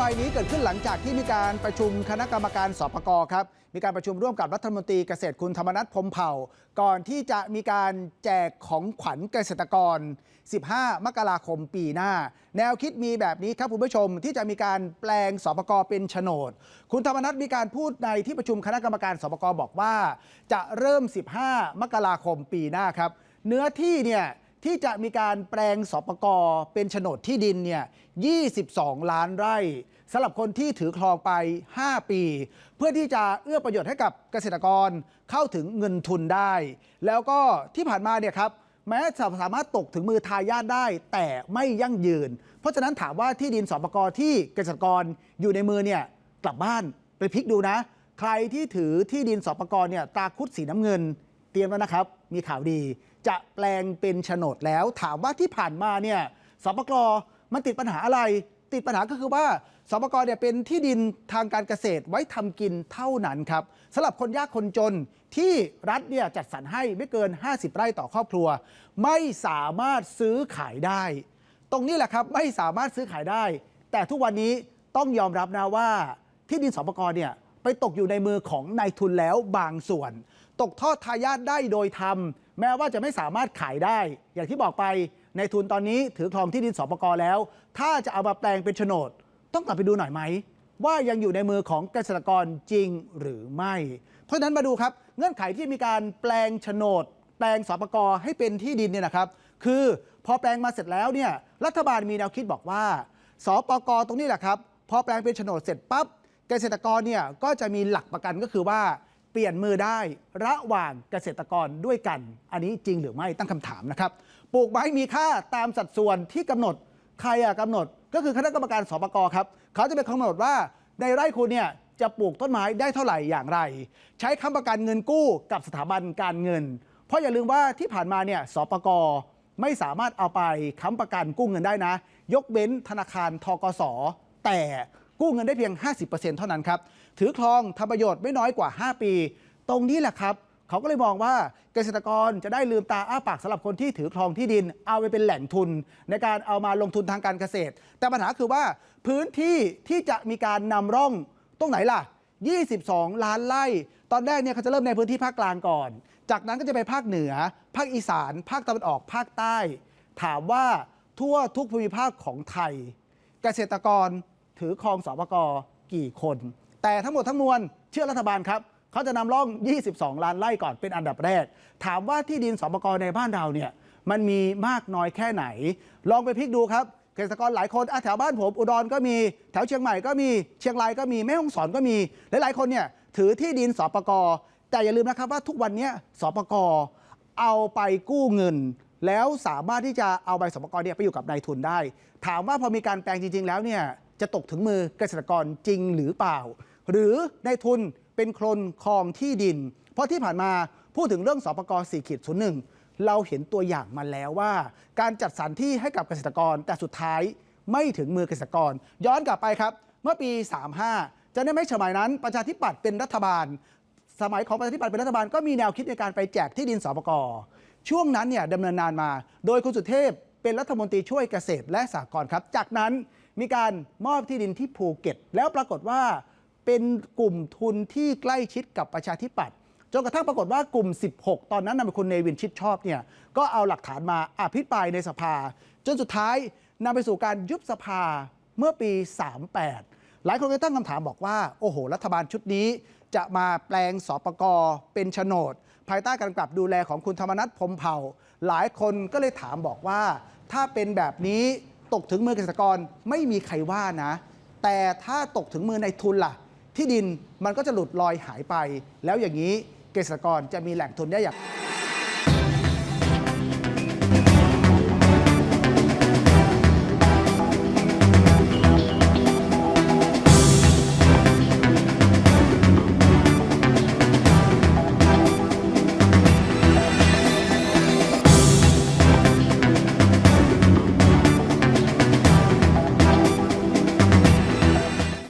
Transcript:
บายนี้เกิดขึ้นหลังจากที่มีการประชุมคณะกรรมการสปกครับ มีการประชุมร่วมกับรัฐมนตรีเกษตรคุณธรรมนัฐพมเผ่า ก่อนที่จะมีการแจกของขวัญเกษตรกร 15 มกราคมปีหน้า แนวคิดมีแบบนี้ครับคุณผู้ชมที่จะมีการแปลงสปกเป็นโฉนด คุณธรรมนัฐมีการพูดในที่ประชุมคณะกรรมการสปกบอกว่า จะเริ่ม 15 มกราคมปีหน้าครับ เนื้อที่เนี่ย ที่จะมีการแปลงสปกเป็นโฉนดที่ดินเนี่ย 22 ล้านไร่สำหรับคนที่ถือครองไป 5 ปี เพื่อที่จะเอื้อประโยชน์ให้กับเกษตรกรเข้าถึงเงินทุนได้ แล้วก็ที่ผ่านมาเนี่ยครับแม้จะสามารถตกถึงมือทายาทได้ แต่ไม่ยั่งยืน เพราะฉะนั้นถามว่าที่ดินสปกที่เกษตรกรอยู่ในมือเนี่ยกลับบ้านไปพลิกดูนะ ใครที่ถือที่ดินสปกเนี่ยตาคุดสีน้ำเงิน เตรียมแล้วนะครับ มีข่าวดี จะแปลงเป็นโฉนดแล้ว ถามว่าที่ผ่านมาเนี่ยสปกมันติดปัญหาอะไร ติดปัญหาก็คือว่าสปกเนี่ยเป็นที่ดินทางการเกษตรไว้ทำกินเท่านั้นครับสำหรับคนยากคนจนที่รัฐเนี่ยจัดสรรให้ไม่เกิน 50 ไร่ต่อครอบครัว ไม่สามารถซื้อขายได้ ตรงนี้แหละครับไม่สามารถซื้อขายได้ แต่ทุกวันนี้ต้องยอมรับนะว่าที่ดินสปกรเนี่ย ไปตกอยู่ในมือของนายทุนแล้วบางส่วน ตกทอดทายาทได้โดยธรรมแม้ว่าจะไม่สามารถขายได้ อย่างที่บอกไปในทุนตอนนี้ถือครองที่ดินสปกรแล้ว ถ้าจะเอามาแปลงเป็นโฉนด ต้องกลับไปดูหน่อยไหม ว่ายังอยู่ในมือของเกษตรกรจริงหรือไม่ เพราะฉะนั้นมาดูครับ เงื่อนไขที่มีการแปลงโฉนด แปลงสปกรให้เป็นที่ดินเนี่ยนะครับ คือพอแปลงมาเสร็จแล้วเนี่ยรัฐบาลมีแนวคิดบอกว่า สปกรตรงนี้แหละครับพอแปลงเป็นโฉนดเสร็จปั๊บ เกษตรกรเนี่ยก็จะมีหลักประกันก็คือว่าเปลี่ยนมือได้ระหว่างเกษตรกรด้วยกัน อันนี้จริงหรือไม่ตั้งคำถามนะครับ ปลูกไม้มีค่าตามสัดส่วนที่กำหนดใครอะกำหนด ก็คือคณะกรรมการสปกครับ เขาจะเป็นกำหนดว่าในไร่คุณเนี่ยจะปลูกต้นไม้ได้เท่าไหร่อย่างไร ใช้ค้ำประกันเงินกู้กับสถาบันการเงิน เพราะอย่าลืมว่าที่ผ่านมาเนี่ยสปกไม่สามารถเอาไปค้ำประกันกู้เงินได้นะ ยกเว้นธนาคารทกสแต่ กู้เงินได้เพียง 50%เท่านั้นครับ ถือครองทำประโยชน์ไม่น้อยกว่า 5 ปี ตรงนี้แหละครับเขาก็เลยมองว่าเกษตรกรจะได้ลืมตาอ้าปากสำหรับคนที่ถือครองที่ดิน เอาไปเป็นแหล่งทุน ในการเอามาลงทุนทางการเกษตร แต่ปัญหาคือว่าพื้นที่ที่จะมีการนำร่องตรงไหนล่ะ 22 ล้านไร่ ตอนแรกเนี่ยเขาจะเริ่มในพื้นที่ภาคกลางก่อน จากนั้นก็จะไปภาคเหนือ ภาคอีสาน ภาคตะวันออก ภาคใต้ ถามว่าทั่วทุกภูมิภาคของไทย เกษตรกร ถือครองสปกกี่คน แต่ทั้งหมดทั้งมวลเชื่อรัฐบาลครับเขาจะนำร่อง 22 ล้านไร่ก่อนเป็นอันดับแรก ถามว่าที่ดินสปกในบ้านเราเนี่ยมันมีมากน้อยแค่ไหน ลองไปพลิกดูครับเกษตรกรหลายคนแถวบ้านผมอุดรก็มี แถวเชียงใหม่ก็มีเชียงรายก็มีแม่ฮ่องสอนก็มีหลายๆคนเนี่ยถือที่ดินสปกแต่อย่าลืมนะครับว่าทุกวันนี้สปกเอาไปกู้เงิน แล้วสามารถที่จะเอาใบสปกรเนี่ยไปอยู่กับนายทุนได้ ถามว่าพอมีการแปลงจริง ๆ แล้วเนี่ย จะตกถึงมือเกษตรกรจริงหรือเปล่า หรือในทุนเป็นโคลนคลองที่ดิน เพราะที่ผ่านมาพูดถึงเรื่องสปก4ขีดศูนย์หนึ่งเราเห็นตัวอย่างมาแล้วว่า การจัดสรรที่ให้กับเกษตรกรแต่สุดท้ายไม่ถึงมือเกษตรกร ย้อนกลับไปครับ เมื่อปี 35 จะได้ไม่สมัยนั้น ประชาธิปัตย์เป็นรัฐบาล สมัยของประชาธิปัตย์เป็นรัฐบาลก็มีแนวคิดในการไปแจกที่ดินสปกช่วงนั้นเนี่ยดำเนินนานมา โดยคุณสุเทพเป็นรัฐมนตรีช่วยเกษตรและสหกรณ์ครับ จากนั้น มีการมอบที่ดินที่ภูเก็ต แล้วปรากฏว่าเป็นกลุ่มทุนที่ใกล้ชิดกับประชาธิปัตย์จนกระทั่งปรากฏว่ากลุ่ม 16 ตอนนั้นนำเป็นคุณเนวินชิดชอบเนี่ยก็เอาหลักฐานมาอภิปรายในสภา จนสุดท้ายนำไปสู่การยุบสภาเมื่อปี 38 หลายคนก็ตั้งคำถามบอกว่า โอ้โห รัฐบาลชุดนี้ จะมาแปลงสปกเป็นโฉนด ภายใต้การกำกับดูแลของคุณธรรมนัฐพรมเผ่า หลายคนก็เลยถามบอกว่า ถ้าเป็นแบบนี้ ตกถึงมือเกษตรกรไม่มีใครว่านะ แต่ถ้าตกถึงมือในทุนล่ะ ที่ดินมันก็จะหลุดลอยหายไป แล้วอย่างนี้เกษตรกรจะมีแหล่งทุนได้อย่าง